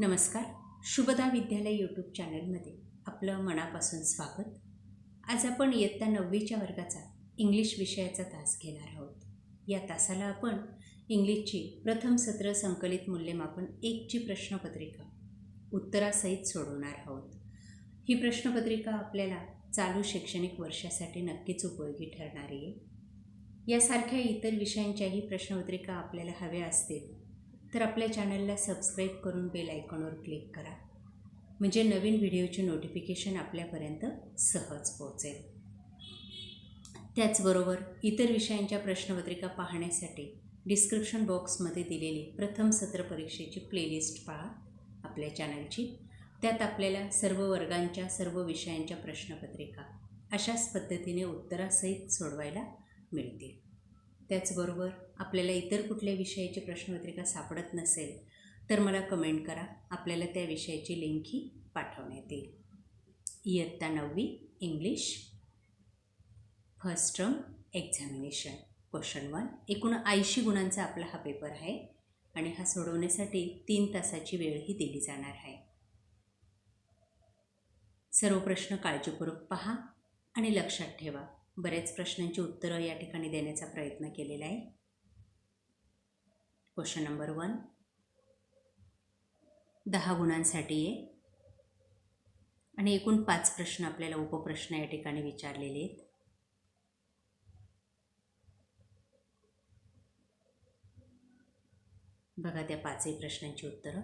नमस्कार. शुभदा विद्यालय यूट्यूब चॅनलमध्ये आपलं मनापासून स्वागत. आज आपण इयत्ता नववीच्या वर्गाचा इंग्लिश विषयाचा तास घेणार आहोत. या तासाला आपण इंग्लिशची प्रथम सत्र संकलित मूल्यमापन एकची प्रश्नपत्रिका उत्तरासहित सोडवणार आहोत. ही प्रश्नपत्रिका आपल्याला चालू शैक्षणिक वर्षासाठी नक्कीच उपयोगी ठरणारी आहे. यासारख्या इतर विषयांच्याही प्रश्नपत्रिका आपल्याला हव्या असतील तर आपल्या चॅनलला सबस्क्राईब करून बेल आयकॉनवर क्लिक करा. म्हणजे नवीन व्हिडिओचे नोटिफिकेशन आपल्यापर्यंत सहज पोहोचेल. त्याचबरोबर इतर विषयांच्या प्रश्नपत्रिका पाहण्यासाठी डिस्क्रिप्शन बॉक्समध्ये दिलेली प्रथम सत्र परीक्षेची प्लेलिस्ट पहा आपल्या चॅनलची. त्यात आपल्याला सर्व वर्गांच्या सर्व विषयांच्या प्रश्नपत्रिका अशाच पद्धतीने उत्तरासहित सोडवायला मिळतील. त्याचबरोबर आपल्याला इतर कुठल्या विषयाची प्रश्नपत्रिका सापडत नसेल तर मला कमेंट करा. आपल्याला त्या विषयाची लिंकही पाठवण्यात येईल. इयत्ता नववी English first term examination question one एकूण ऐंशी गुणांचा आपला हा पेपर आहे आणि हा सोडवण्यासाठी तीन तासाची वेळही दिली जाणार आहे. सर्व प्रश्न काळजीपूर्वक पहा आणि लक्षात ठेवा. बऱ्याच प्रश्नांची उत्तरं या ठिकाणी देण्याचा प्रयत्न केलेला आहे. क्वेश्चन नंबर वन दहा गुणांसाठी आहे आणि एकूण पाच प्रश्न आपल्याला उपप्रश्न या ठिकाणी विचारलेले आहेत. बघा त्या पाचही प्रश्नांची उत्तरं.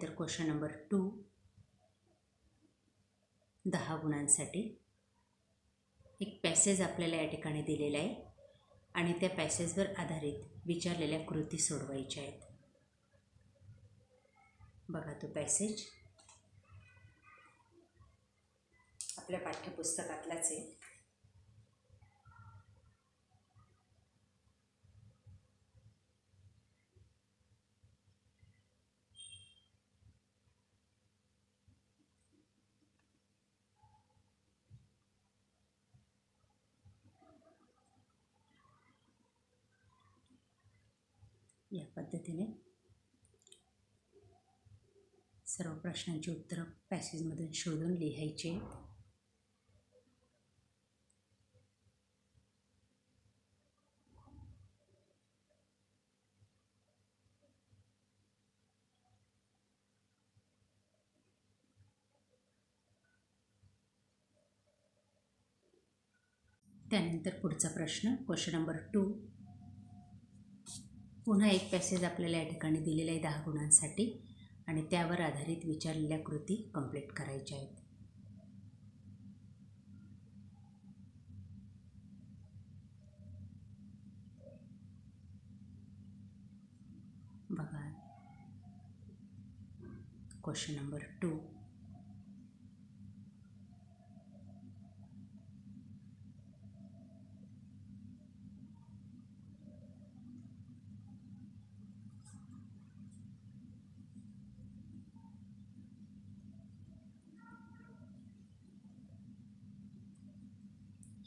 त्यानंतर क्वेश्चन नंबर टू. दहा गुणांसाठी एक पॅसेज आपल्याला या ठिकाणी दिलेला आहे आणि त्या पॅसेजवर आधारित विचारलेल्या कृती सोडवायच्या आहेत. बघा तो पॅसेज आपल्या पाठ्यपुस्तकातलाच आहे. या पद्धतीने सर्व प्रश्नांची उत्तरं पॅसेजमधून शोधून लिहायचे. त्यानंतर पुढचा प्रश्न क्वेश्चन नंबर टू पुन्हा एक पॅसेज आपल्याला या ठिकाणी दिलेला आहे दहा गुणांसाठी आणि त्यावर आधारित विचारलेल्या कृती कंप्लीट करायच्या आहेत. बघा. क्वेश्चन नंबर टू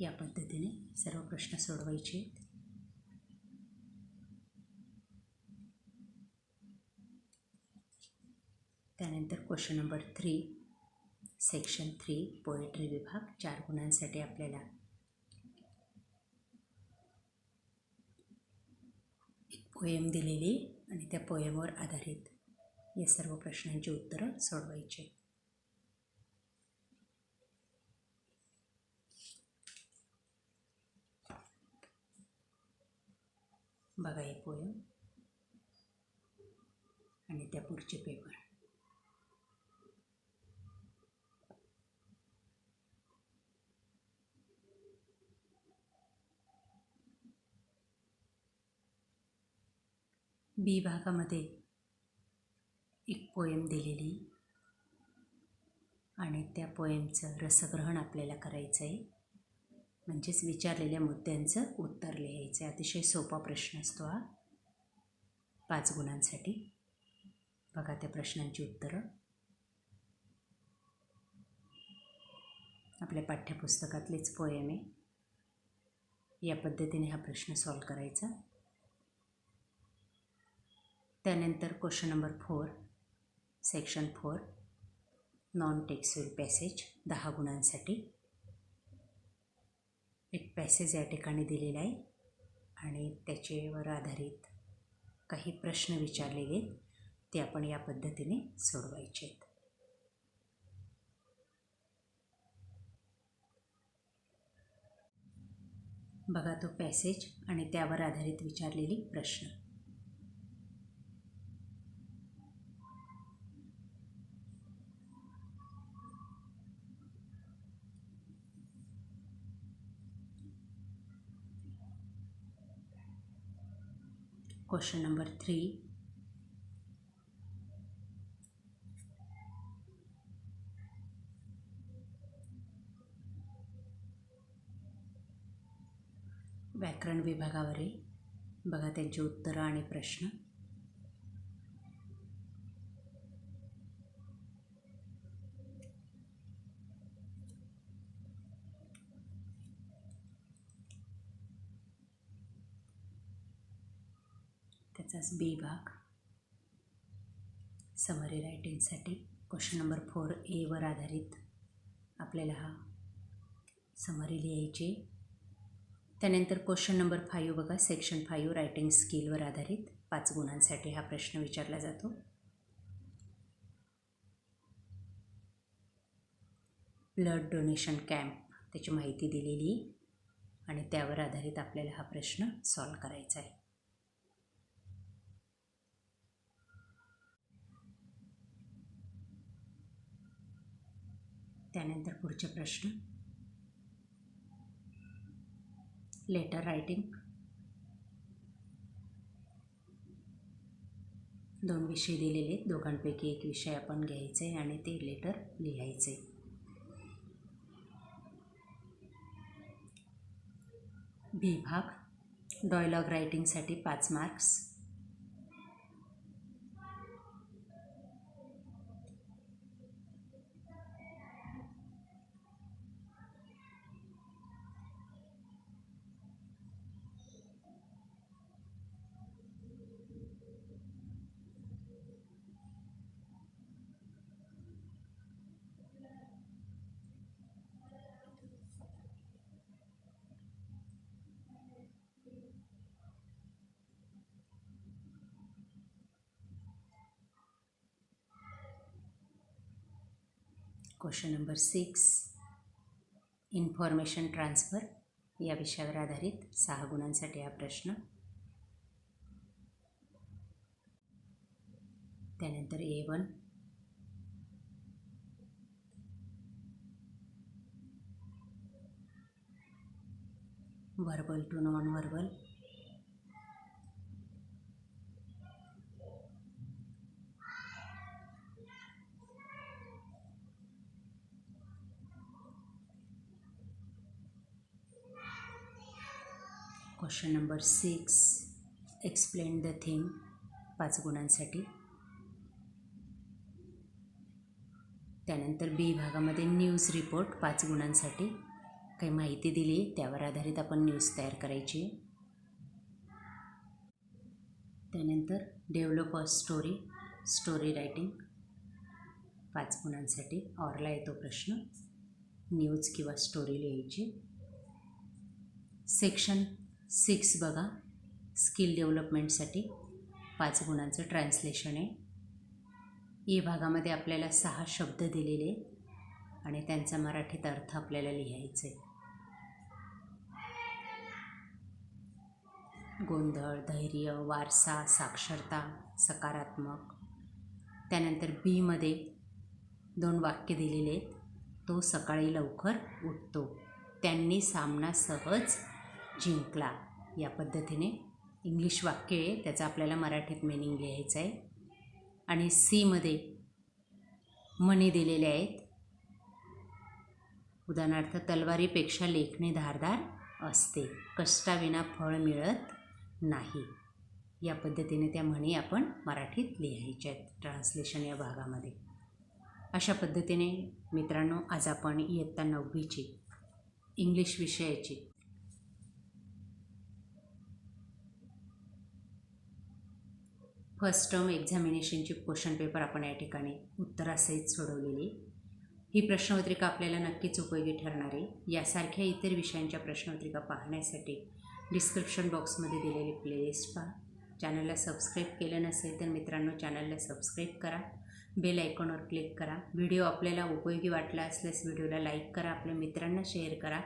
या पद्धतीने सर्व प्रश्न सोडवायचे. आहेत त्यानंतर question number three section three poetry विभाग चार गुणांसाठी आपल्याला. एक पोएम दिलेली आणि त्या पोएमवर आधारित या सर्व प्रश्नांची उत्तरं सोडवायची. बघा हे पोयम. आणि त्या पुढचे पेपर बी भागामध्ये एक पोयम दिलेली. आणि त्या पोयमचं रसग्रहण आपल्याला करायचं आहे म्हणजेच विचारलेल्या मुद्द्यांचं उत्तर लिहायचं. आहे अतिशय सोपा प्रश्न असतो हा. पाच गुणांसाठी. बघा त्या प्रश्नांची उत्तरं. आपल्या पाठ्यपुस्तकातलेच पोयम आहे. या पद्धतीने हा प्रश्न सॉल्व करायचा. त्यानंतर question number four section four non textual passage दहा गुणांसाठी. एक पॅसेज या ठिकाणी दिलेला आहे. आणि त्याच्यावर आधारित काही प्रश्न विचारलेले आहेत. ते आपण या पद्धतीने सोडवायचे आहेत. बघा तो पॅसेज आणि त्यावर आधारित विचारलेली प्रश्न. Question number three. व्याकरण विभागावरील बघा त्यांची उत्तरं आणि प्रश्न. त्याचाच बी भाग. समरी रायटिंगसाठी क्वेश्चन नंबर फोर एवर आधारित आपल्याला हा समरी लिहायची त्यानंतर क्वेश्चन नंबर फाईव्ह बघा सेक्शन फाईव्ह रायटिंग स्किलवर आधारित पाच गुणांसाठी हा प्रश्न विचारला जातो. ब्लड डोनेशन कॅम्प त्याची माहिती दिलेली आणि त्यावर आधारित आपल्याला हा प्रश्न सॉल्व करायचा आहे. त्यानंतर पुढचे प्रश्न. लेटर रायटिंग दोन विषय दिलेले आहेत दोघांपैकी एक विषय आपण घ्यायचा आहे आणि ते लेटर लिहायचे विभाग डॉयलॉग रायटिंगसाठी पाच marks question number six. Information transfer या विषयावर आधारित सहा गुणांसाठी हा प्रश्न. त्यानंतर A one verbal to non verbal question number six. Explain the thing पाच गुणांसाठी. त्यानंतर बी भागामध्ये न्यूज रिपोर्ट पाच गुणांसाठी. काही माहिती दिली त्यावर आधारित आपण न्यूज तयार करायची. त्यानंतर develop a story story writing पाच गुणांसाठी ऑरला येतो प्रश्न. न्यूज किंवा स्टोरी लिहायची. सेक्शन सिक्स बघा. स्किल डेव्हलपमेंटसाठी पाच गुणांचं ट्रान्सलेशन आहे. ए भागामध्ये आपल्याला सहा शब्द दिलेले आहेत आणि त्यांचा मराठीत अर्थ आपल्याला लिहायचा आहे. गोंधळ धैर्य वारसा साक्षरता सकारात्मक. त्यानंतर बीमध्ये दोन वाक्य दिलेले आहेत. तो सकाळी लवकर उठतो. त्यांनी सामना सहज जिंकला. या पद्धतीने इंग्लिश वाक्य आहे त्याचा आपल्याला मराठीत मिनिंग लिहायचं आहे. आणि सीमध्ये म्हणी दिलेले आहेत. उदाहरणार्थ तलवारीपेक्षा लेखणी धारदार असते. कष्टाविना फळ मिळत नाही. या पद्धतीने त्या म्हणी आपण मराठीत लिहायच्या आहेत ट्रान्सलेशन या भागामध्ये. अशा पद्धतीने मित्रांनो आज आपण इयत्ता नववीची इंग्लिश विषयाची फर्स्ट टर्म एक्झामिनेशनची क्वेश्चन पेपर आपण या ठिकाणी उत्तरासहित सोडवलेली. ही प्रश्नपत्रिका आपल्याला नक्कीच उपयोगी ठरणार आहे. यासारख्या इतर विषयांच्या प्रश्नपत्रिका पाहण्यासाठी डिस्क्रिप्शन बॉक्समध्ये दिलेली प्लेलिस्ट पहा. चॅनलला सबस्क्राईब केलं नसेल तर मित्रांनो चॅनलला सबस्क्राईब करा. बेल आयकॉनवर क्लिक करा. व्हिडिओ आपल्याला उपयोगी वाटला असल्यास व्हिडिओला लाईक करा आपल्या मित्रांना शेअर करा.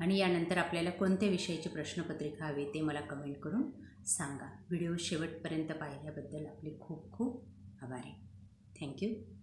आणि यानंतर आपल्याला कोणत्या विषयाची प्रश्नपत्रिका हवी ते मला कमेंट करून सांगा. व्हिडिओ शेवटपर्यंत पाहिल्याबद्दल आपले खूप खूप आभार. आहे थँक्यू.